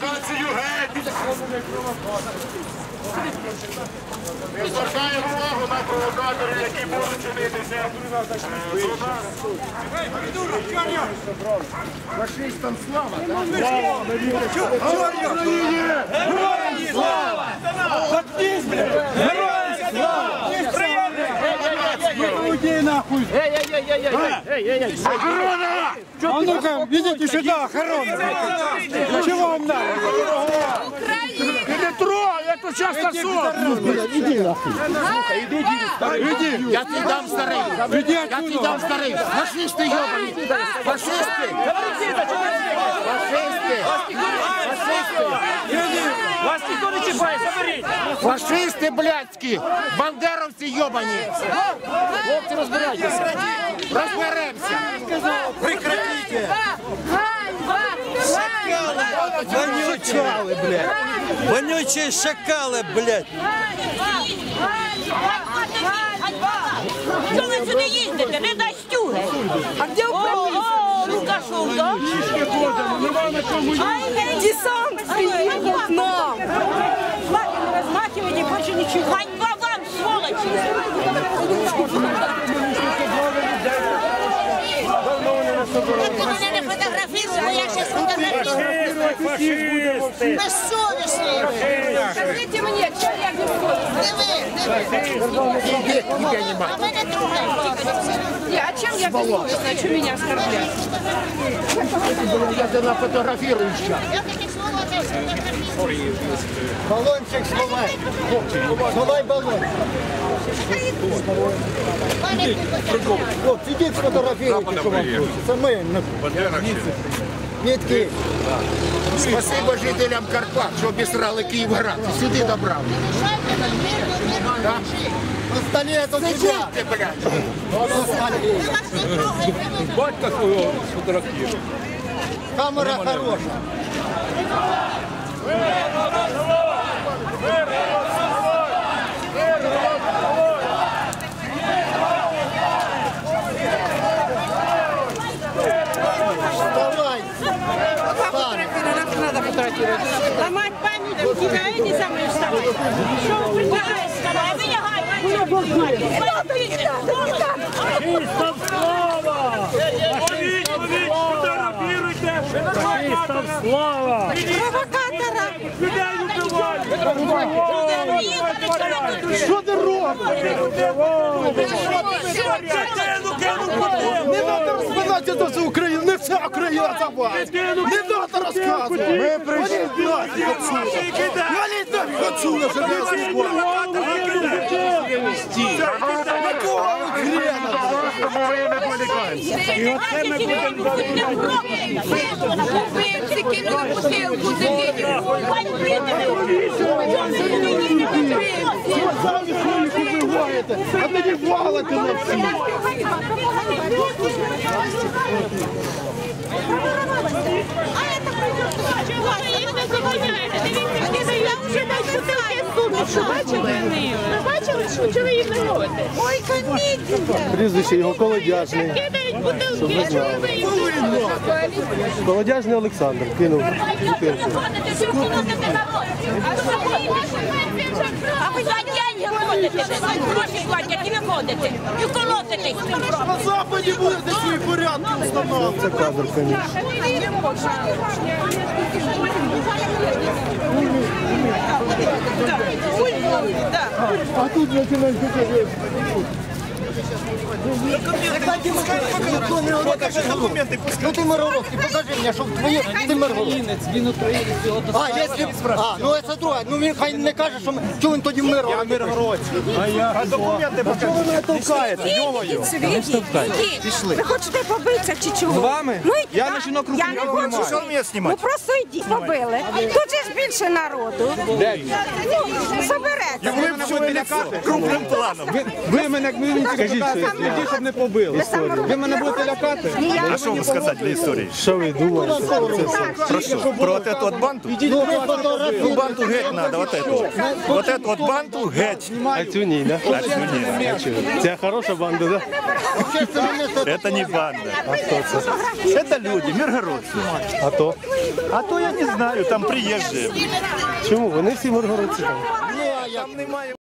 провокацію геть! Ми звертаємо увагу на провокаторів, які будуть чинитися. Фашистам слава! Слава! Слава! слава! А ну-ка, идите сюда, охрана. Чего вам надо? Не трогай, я тут зараз косу! Иди, Я тобі дам старий! иди Я тобі отсюда. дам старий! Фашисти йобані! Фашисти! Фашисти! Вас ніхто не чіпає, заберіть! Фашисти блядські! Бандеровці йобані! Хлопці, розбирайтеся! Розберемося! Вонючие, блядь. Вонючие шакалы, блядь. Що ви сюди їздите? Не дастюги. А де управління? Лукашов, так? Десант приїхав Ганьба вам, сволочі! Мене не фотографували, я зараз фотографую. Безсовісний. Скажіть мені, чого я не Не ви, не ви. А ви не трогаєте. А чем я безсовестна? Что меня оскорбляют? Я тебе нафотографірую ще. Я такі слова не сфотографую. Баллончик сховай. Сховай баллон. Хлопці, ідіть сфотографіруйте, що вам хочеться. Це ми. Нітки. Спасибо жителям Карпат, що обісрали Київград. Сюди добрав. Пістолет у тебя. Сидіть, блядь. Батька свого трогаємо. Камера хороша. Ломать память, тебя не самое вставать. ви вы предлагаете? Давай, вилягай. Ловіть, ловіть, фотографіруйте! Фашистам слава! Провокатора! Людей убивають! Що ти робиш? Не треба розповідати це все Україна, не вся Україна за. Не треба розказувати. Ми прийшли. Валіть нафіг отсюда, щоб не розповідати. Какого ви хрена? І оце ми будемо Ти кинули бутилку, Самі хуйку вбиваєте, а тоді валите на всі. Бачили, що чого ви їх не робите? Ой, комедія! Прізвище його колодяжний. Кидають бутилки, а чого ви їх Колодяжний Олександр кинув бутилку. А ви за деньги ходите, ви за гроші платять і ви ходите. І колотите. На Западі будете свої порядки встановлювати. Це кадр, звісно. А тут починають говорити. Ну ти Мироровський, покажи мені, що твоє, ти Мироровський. Він українець, його А, якщо... А, ну це друге. Ну він хай не каже, що, ми- що він тоді Мироровський. Я Миргородський. Ви хочете побитися чи чого? З вами? Ну, я на жінок руку не хочу. Що мені знімати? Ну просто йдіть. Побили. Тут же ж більше народу. Де? Собереться. Ви мене будете лякати крупним планом. Ви мене як мені скажіть, Тоді, щоб не побили. Ви мене будете лякати? А що ви сказати для історії? Що ви думаєте? Це все. Про що? Про от эту от банту? Ну, ви фотографуєте. Ну, банту геть надо, вот эту. Вот эту от банту геть. А цю ні, да? А цю ні. Це хороша банда, да? Общественне місце. Это не банда. А хто це? Это люди, миргородцы. А то? А то я не знаю, там приезжие. Чому? Вони всі моргородці там. Там немає